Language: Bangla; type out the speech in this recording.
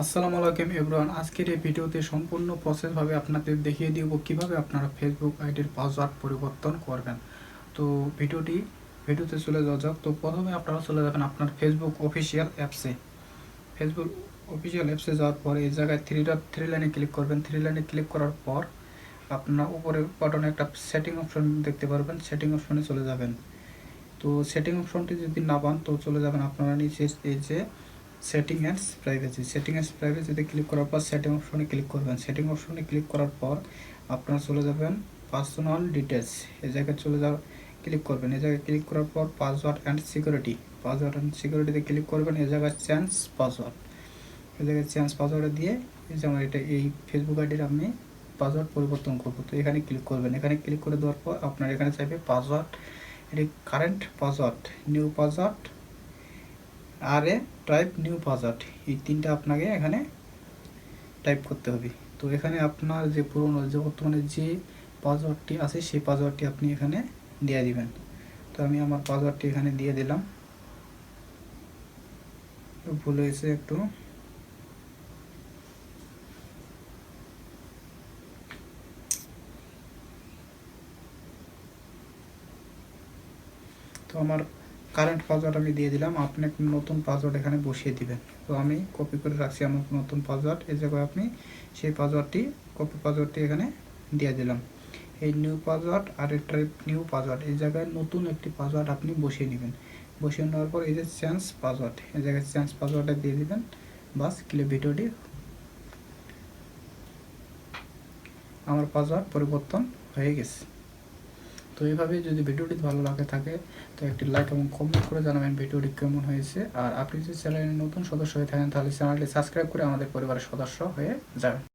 আসসালামু আলাইকুম এভরিওয়ান আজকের এই ভিডিওতে সম্পূর্ণ প্রসেসভাবে আপনাদের দেখিয়ে দিব কীভাবে আপনারা ফেসবুক আইডির পাসওয়ার্ড পরিবর্তন করবেন। তো ভিডিওটি, ভিডিওতে চলে যাওয়া যাক। তো প্রথমে আপনারা চলে যাবেন আপনার ফেসবুক অফিসিয়াল অ্যাপসে ফেসবুক অফিসিয়াল অ্যাপসে যাওয়ার পর এই জায়গায় থ্রি ডট থ্রি লাইনে ক্লিক করবেন। থ্রি লাইনে ক্লিক করার পর আপনার উপরে বাটনে একটা সেটিং অপশন দেখতে পারবেন। সেটিং অপশনে চলে যাবেন। তো সেটিং অপশনটি যদি না পান, তো চলে যাবেন আপনারা নিচে এই যে setting and privacy setting and প্রাইভেসিতে click করার পর সেটিং অপশনে ক্লিক করবেন। সেটিং অপশনে ক্লিক করার পর আপনারা চলে যাবেন পার্সোনাল ডিটেলস এই জায়গায় চলে যাওয়া ক্লিক করবেন। এই জায়গায় ক্লিক করার পর password and security password and সিকিউরিটিতে click করবেন। এই জায়গায় চেঞ্জ পাসওয়ার্ড এই জায়গায় চেঞ্জ পাসওয়ার্ডে দিয়ে এই যে আমার এটা, এই ফেসবুক আইডির আমি পাসওয়ার্ড পরিবর্তন করব। তো এখানে ক্লিক করবেন। এখানে ক্লিক করে দেওয়ার পর আপনার এখানে চাইবে পাসওয়ার্ড এটি কারেন্ট পাসওয়ার্ড নিউ পাসওয়ার্ড আর এ টাইপ নিউ পাসওয়ার্ড এই তিনটা আপনাকে এখানে টাইপ করতে হবে। তো এখানে আপনার যে পুরনো, যে বর্তমানে যে পাসওয়ার্ডটি আছে, সেই পাসওয়ার্ডটি আপনি এখানে দিয়ে দিবেন। তো আমি আমার পাসওয়ার্ডটি এখানে দিয়ে দিলাম। ভুল হয়েছে একটু। তো আমার কারেন্ট পাসওয়ার্ড আমি দিয়ে দিলাম, আপনি নতুন পাসওয়ার্ড এখানে বসিয়ে দিবেন। তো আমি কপি করে রাখছি আমার নতুন পাসওয়ার্ড এই জায়গায় আপনি সেই পাসওয়ার্ডটি কপি পাসওয়ার্ডটি এখানে দিয়ে দিলাম। এই নিউ পাসওয়ার্ড আর ট্রাইপ নিউ পাসওয়ার্ড এই জায়গায় নতুন একটি পাসওয়ার্ড আপনি বসিয়ে নেবেন বসিয়ে নেওয়ার পর এই যে চেঞ্জ পাসওয়ার্ড এই জায়গায় চেঞ্জ পাসওয়ার্ডটা দিয়ে দিবেন। বাস ক্লিপ ভিডিওটি। আমার পাসওয়ার্ড পরিবর্তন হয়ে গেছে। তো এইভাবে যদি ভিডিওটি ভালো লাগে থাকে, তো একটি লাইক এবং কমেন্ট করে জানাবেন ভিডিওটি কেমন হয়েছে। আর আপনি যদি চ্যানেলের নতুন সদস্য হয়ে থাকেন, তাহলে চ্যানেলটি সাবস্ক্রাইব করে আমাদের পরিবারের সদস্য হয়ে যাবেন।